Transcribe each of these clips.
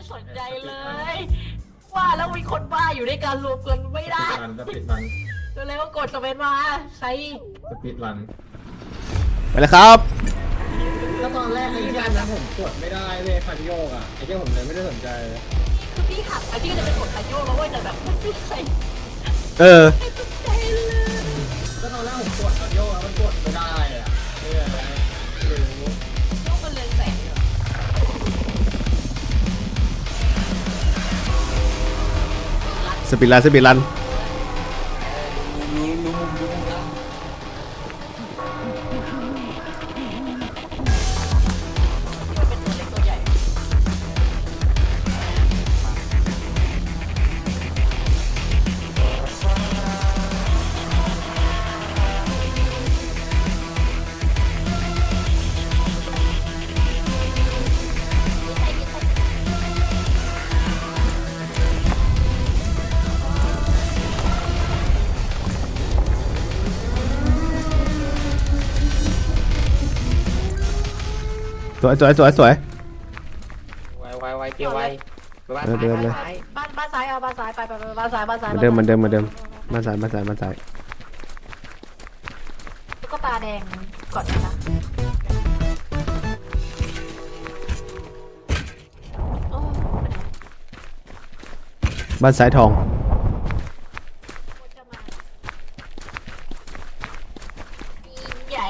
ไม่สนใจเลย ว่าแล้วมีคนบ้าอยู่ด้วยกันรวมกันไม่ได้รันสปีดรันเร็วๆกดสเปนมาใช้สปีดรันไปเลยครับก็ตอนแรกไอ้ที่อันนั้นผมกดไม่ได้เลยคันโยกอะไอ้ที่ผมเลยไม่ได้สนใจคือพี่หักไอ้พี่ก็จะเป็นกดคันโยกแล้วเว้ยแต่แบบไม่มีใครเออสนใจเลยก็ตอนแรกผมกดคันโยกแล้วมันกดไม่ได้อะเนี่ย สปีดรันสปีดรันรู้รู้มุมรู้มุม สวยสวยสวยสวย ไวไวไวเกียวไวไปบ้านเออเดินเลยซ้ายบ้านบ้านซ้ายเอาบ้านซ้ายไปไปไปบ้านซ้ายบ้านซ้ายเหมือนเดิมเหมือนเดิมเหมือนเดิม มาซ้ายมาซ้ายมาซ้ายตุ๊กตาแดงก่อนนะโอ้บ้านซ้ายทองจะมายิ่งใหญ่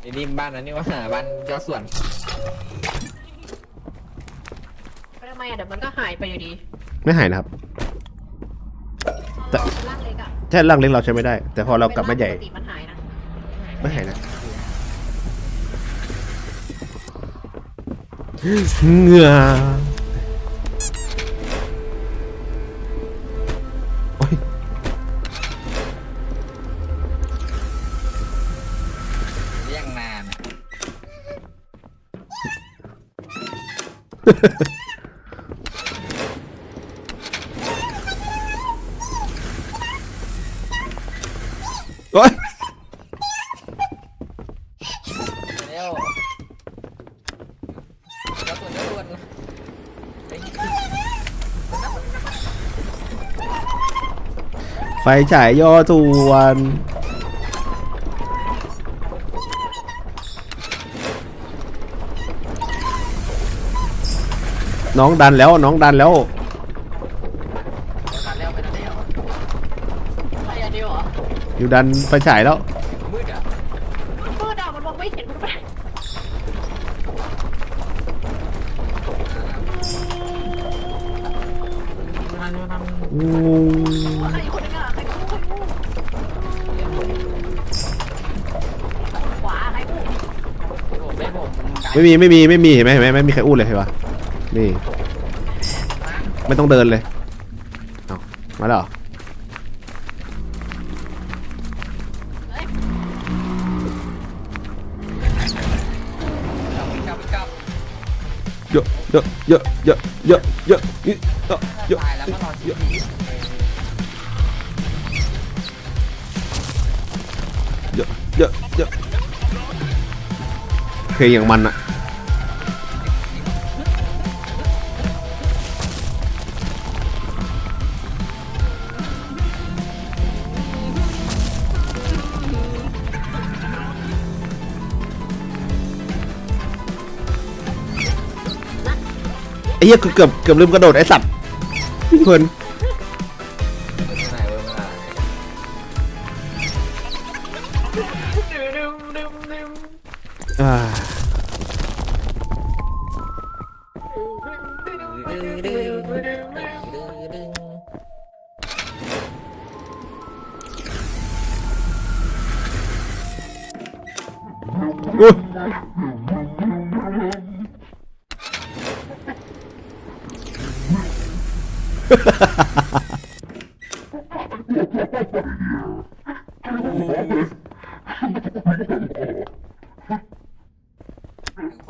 ไอ้นี่บ้านนั้นนี่ว่าบ้านเจ้าส่วน ไปทำไม อะเดี๋ยวมันก็หายไปอยู่ดีไม่หายนะครับ แต่ ร่างเล็กอะแค่ร่างเล็กเราใช้ไม่ได้ แต่พอเรากลับมาใหญ่ปกติมันหายนะไม่หายนะเหงื่อโอ้ยเรียงนานโอ้ย เร็วเจ้าส่วนเจ้าส่วนไอ้ ไฟฉายย่อส่วนน้องดันแล้วน้องดันแล้วตัดแล้วไปตัดแล้วอะไรอะเดียวเหรออยู่ดันไฟฉายแล้ว มืดอะมันมืดอะมันมองไม่เห็นมันไปทันทันอู้ใครคนนึงอะ ไม่มีไม่มีไม่มีเห็นไหมเห็นไหมไม่มีใครอู้เลยเห็นปะนี่ ไม่ต้องเดินเลยเอามาแล้วเหรอเยอะเยอะเยอะเยอะเยอะเยอะเยอะเยอะเยอะตายแล้วก็นอนเยอะเยอะเยอะเยอะเพลงอย่างมันอะ เหี้ยกูเกือบเกือบลืมกระโดดไอ้สัตว์เพื่อนไหนเว้ยมาดึมดึมดึมอ่า โค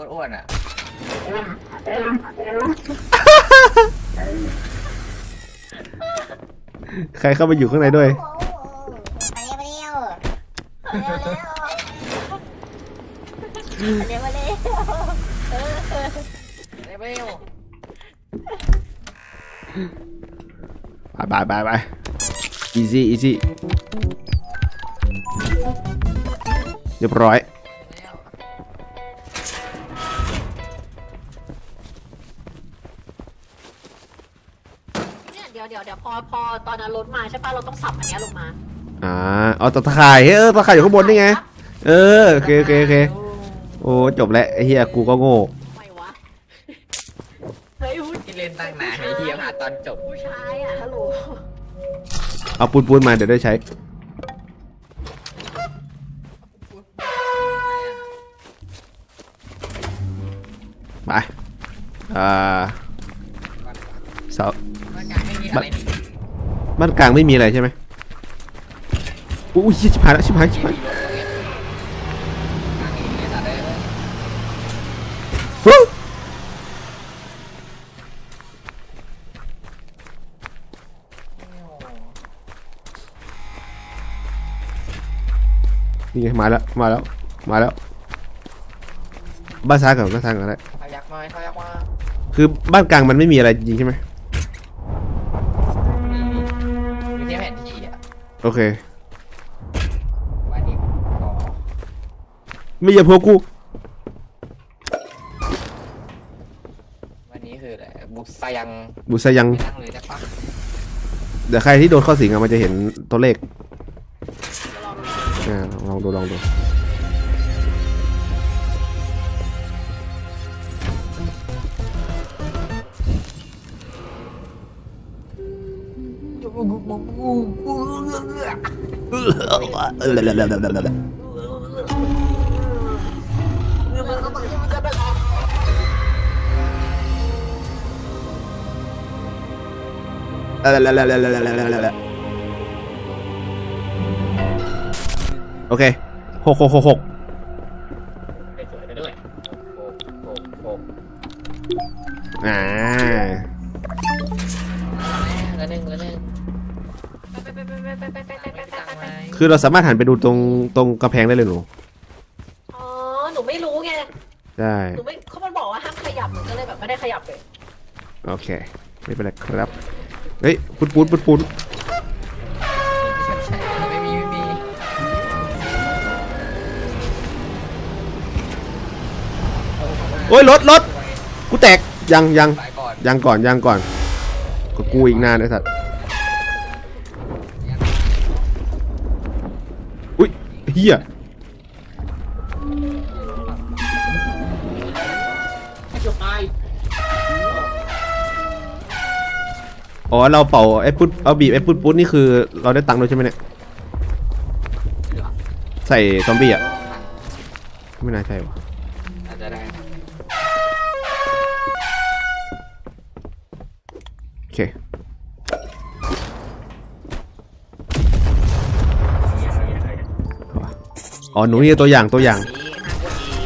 ตรอ้วนอะ ใครเข้าไปอยู่ข้างในด้วยมาเร็วมาเร็วมาเร็วมาเร็วเออเร็ว ไปไปไปไป easy easy เรียบร้อย เนี่ยเดี๋ยวเดี๋ยวเดี๋ยวพอพอตอนนั้นรถมาใช่ป่ะเราต้องสับอันเนี้ยลงมาอ่าเอาตะข่ายเฮ้ยเออตะข่ายอยู่ข้างบนนี่ไง เออโอเคโอเคโอเคโอ้จบแล้วไอ้เฮียกูก็โง่ไม่วะเฮ้ยผู้ที่เล่นตั้งนานไอ้เหี้ยผ่านตอนจบผู้ชายอะฮัลโหล เอาปูนปูนมาเดี๋ยวได้ใช้ ไป อ่าเสาร่างกายไม่มีอะไรนี่บ้านกลางไม่มีอะไรใช่ไหมอุ้ยชิบหายแล้วชิบหายชิบหาย นี่ไงมาแล้วมาแล้วมาแล้ว บ้านซ้ายก่อนบ้านซ้ายก่อนก็ได้เขายักมาเขายักมาคือบ้านกลางมันไม่มีอะไรจริงใช่ไหมมีแค่แผนที่อะโอเค วันนี้ต่อไม่อย่าพวกกูวันนี้คืออะไรบุษยังบุษยัง ไม่นั่งเลยได้ปะ เดี๋ยวใครที่โดนเข้าสิงอะมันจะเห็นตัวเลข เดี๋ยวลองดูอ่าล โอเคหกหกหกหกไปสวยไปด้วยโอ้โหโอ้โหอ่าแล้วหนึ่งแล้วหนึ่งไปไปไปไปไปไปไปไปไปตั้งไปไหมคือเราสามารถหันไปดูตรงตรงกระแพงได้เลยหนูอ๋อ หนูไม่รู้ไงใช่หนูไม่เขามันบอกว่าห้ามขยับหนูก็เลยแบบไม่ได้ขยับเลย โอเค ไม่เป็นไรครับ เฮ้ยปุ้นปุ้นปุ้นปุ้น โอ้ยรถรถกูแตกยังยังไปก่อนยังก่อนยังก่อนก็กูอีกนานไอ้สัตว์อุ้ยเฮียให้จบไปอ๋อเราเป่าไอ้ปุ้นเอาบีบไอ้ปุ้นปุ้นนี่คือเราได้ตังค์ด้วยใช่ไหมเนี่ยใส่ซอมบี้อะไม่น่าใช่วะ เค อ๋อ หนูนี่ตัวอย่างตัวอย่างนี่ห้ากว่าที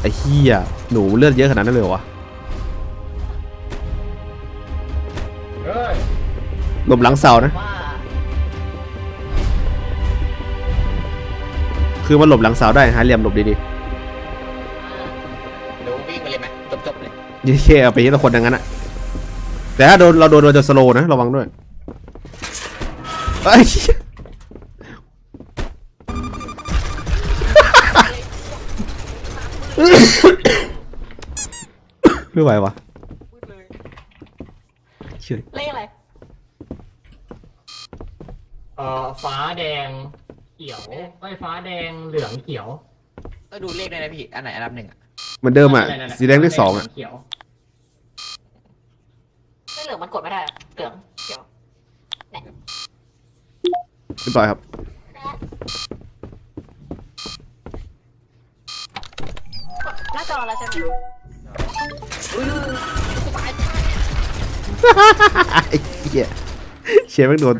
ไอ้เฮียหนูเลือดเยอะขนาดนั้นเลยเหรอวะเฮ้ยหลบหลังเสานะว่าคือมันหลบหลังเสาได้หาเหลี่ยมหลบดีเดี๋ยววิ่งไปเลยไหมจบจบๆเลยๆยี่เชี่ยเอาไปยี่ละคนอย่างนั้นอะ แต่ถ้าโดนเราโดนเราจะสโลว์นะระวังด้วยไอ้ยเหี้ยไม่ไหววะเชื่อเลขอะไรเอ่อฟ้าแดงเขียวไอ้ยฟ้าแดงเหลืองเขียวก็ดูเลขด้วยนะพี่ อันไหนอันดับหนึ่งอะเหมือนเดิมอะนั่นๆๆสีแดงเลขสองอะ เขียว เลขเหลืองมันกดไม่ได้อะเหลืองเขียวเรียบร้อยครับหน้าจอแล้วใช่ไหมไอ้เหี้ยเชียร์แม่งโดน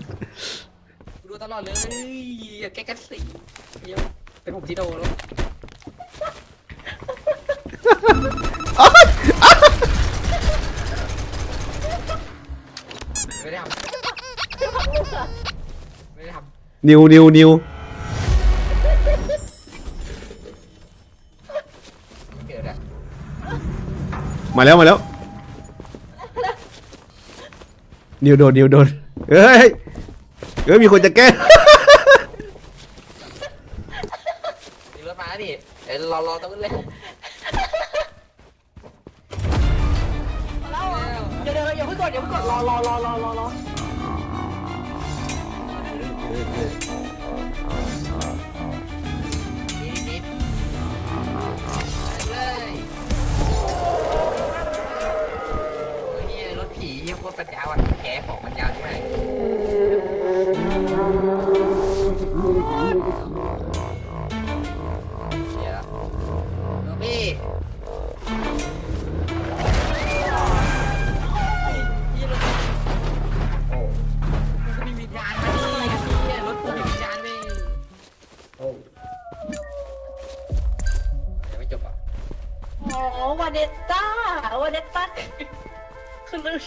ดูตลอดเลยอย่าแก้กันสิเดี๋ยวเป็นผมที่โดนแล้ว ไม่ได้ทำไม่ได้ทนิวนิวนิวำเกิดอะมาแล้วมาแล้ว นิวโดนนิวโดนเฮ้ยเฮ้ยมีคนจะแก้มีรถมาแล้วนี่เดี๋ยวรอรอตรงนู้นเลย ดี๋ยวเดี๋ยวอย่าเพิ่งกดรอรอรอรอรอรอนิดนิดเลยโอ้ยเหี้ยรถผีเหี้ยโคตรปัญญาวันแขนของปัญญาวใ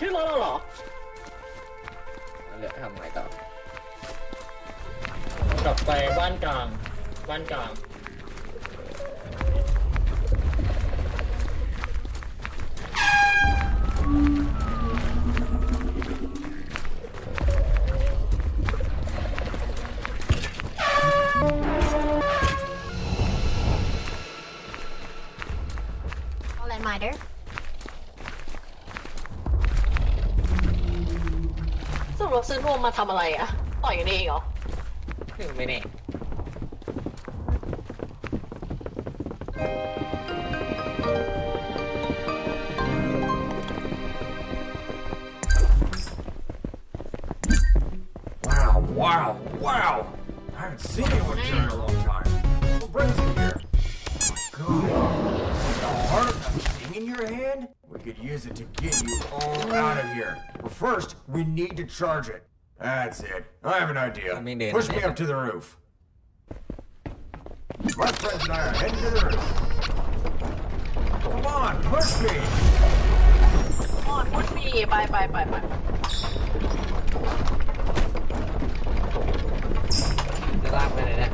ชื่อรถเราเหรอแล้วเหลือทำไงต่อกลับไปบ้านกลาง บ้านกลางอะไซื้อนวมมาทำอะไรอะต่อยกันเองเหรอ ไม่แน่ Wow, wow, wow! I haven't seen anyone here in a long time. What brings you here? God, the heart of that thing in your hand? We could use it to get you all out of here. But first, we need to charge it. That's it. I have an idea. I mean, Push me yeah. up to the roof. My friends and I are heading to the roof. Come on, push me! อ๋อพุทมีไปไปไปไปจะลากไปไหนเนี่ย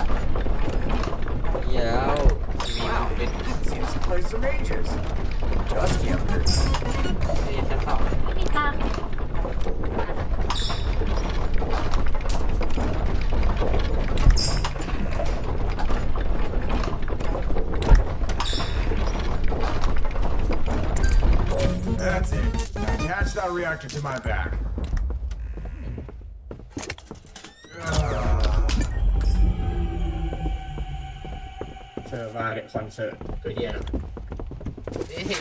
เดี๋ยวมี Wow, เป็น haven't seen this place in ages. Dusty up here. ที่ชั้นสองไม่มีทาง That's it. Now attach that reactor to my back. Ugh. เซอร์มาเดคอนเสิร์ตตัวเอี้ยนะนี่เดี๋ยว To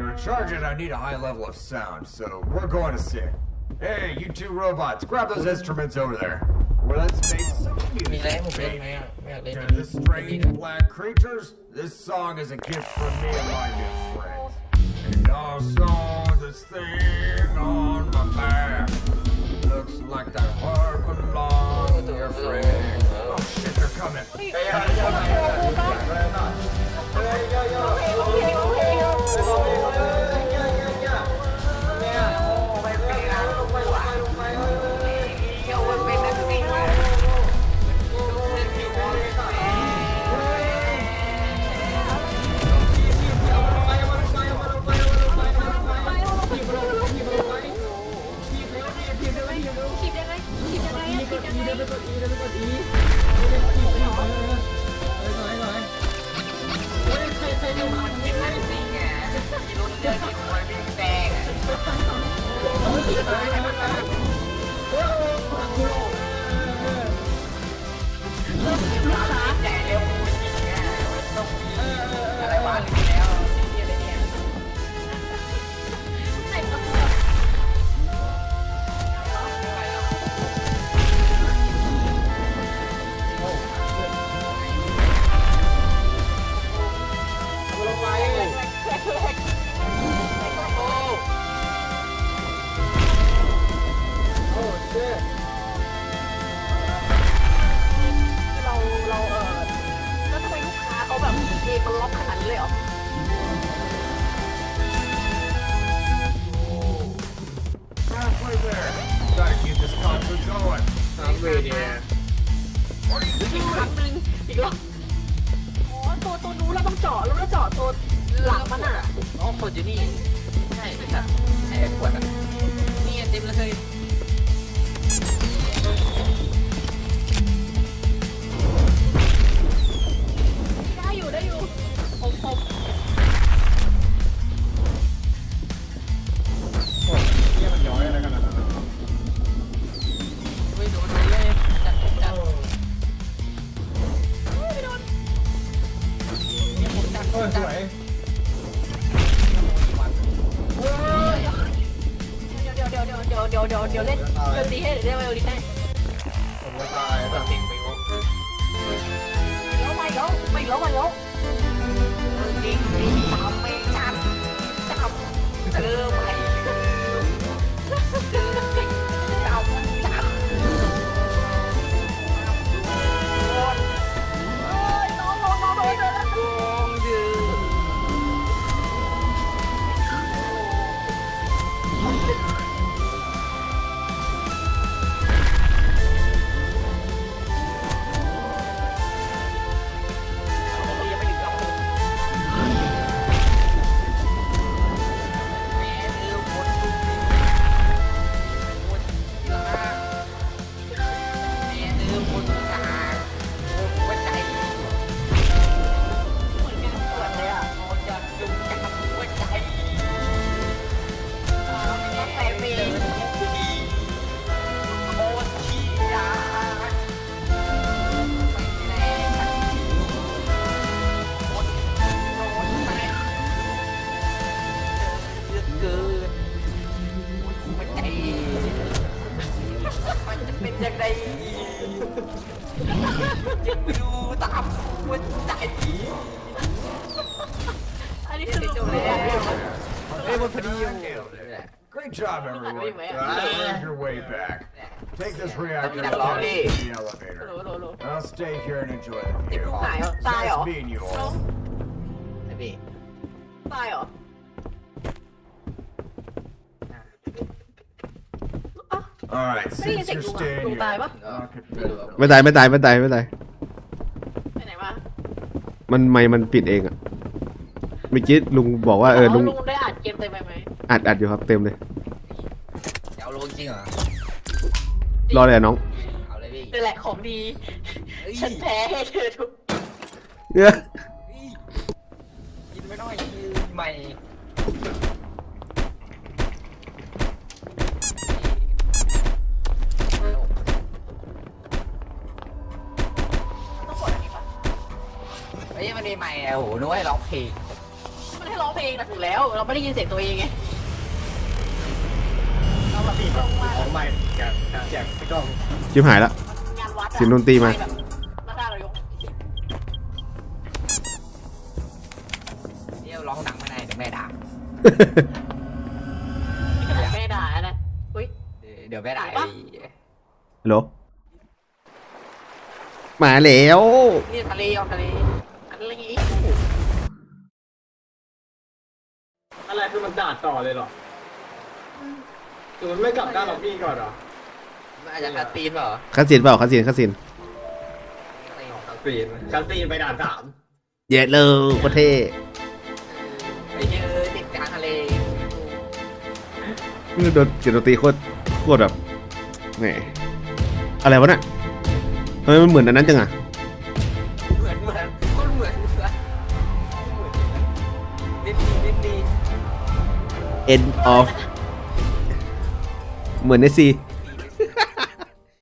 recharge it, I need a high level of sound, so we're going to sing. Hey, you two robots, grab those instruments over there. Well, let's make some music. To the strange black creatures, this song is a gift from me and my new friends. And also this thing on my back looks like that heart belongs to your friend. Oh shit, they're coming. Hey, ฮ้ยเฮ้ยเฮ้ยเเจาะแล้วก็เจาะตัวหลังมันอะอ๋อคนอยู่นี่ ใช่สัตว์ไอ้ขวดอะนี่เต็มเลย ยวเดี๋ยวเดี๋ยวเดี๋ยวเล่นเล่นตีให้เดี๋ยวเล่นไวโอลินให้ผมจะตายแบบเต็มไปงงแล้วไม่แล้วไม่แล้วไม่แล้วจริงจริงทำไม่ชัดจับเจอไหม stay here and enjoy the view. หายเหรอ ตายเหรอ Nice meeting you all. ไอ้พี่ตายเหรออะ All right, What do you since think, you're Luca? staying Luca, here, ba? I could fit ไม่ตายไม่ตายไม่ตายไม่ตายไปไหนมามันไม่มันปิดเองอะเมื่อกี้ลุงบอกว่าเออลุงลุงได้อ่านเกมเต็มไปไหมอัดอัดอยู่ครับเต็มเลยเดี๋ยวลงจริงเหรอ รอเลยอะน้องเอาเลยพี่ นี่แหละของดี ฉันแพ้ให้เธอทุกเนี่ยกินไม่น้อยยืนใหม่ต้องกดอันนี้ปะเฮ้ยมันมีใหม่อะโอ้โหนึกว่าให้ร้องเพลงมันให้ร้องเพลงนะถูกแล้ว เราไม่ได้ยินเสียงตัวเองไงเราแบบตรงมาของใหม่แกะแจกพี่กล้องชิบหายละ งานวัดอะเสียงดนตรีมา แบบระดับเรายก เดี๋ยวร้องดังไม่ได้เดี๋ยวแม่ด่า นี่ขนาด แม่ด่านะอุ้ย เดี๋ยวแม่ด่าปะฮัลโหลมาแล้วนี่ทะเลออกทะเลอะไรอย่างงี้อะไรคือมันด่าต่อเลยเหรอคือมันไม่กลับด้านล็อบบี้ก่อนเหรอมันอาจจะคัดตีนเปล่าคาสินเปล่าคาสินคาสินคาซีนคาซีนไปด่านสามเย็ดเลยโคตรเท่ไนี่โดนเสียงดนตรีโคตรโคตรแบบแหมอะไรวะน่ะทำไมมันเหมือนอันนั้นจังอะเหมือนเหมือนคนเหมือนเหมือนนิดดีนิดดี end of เหมือนในซี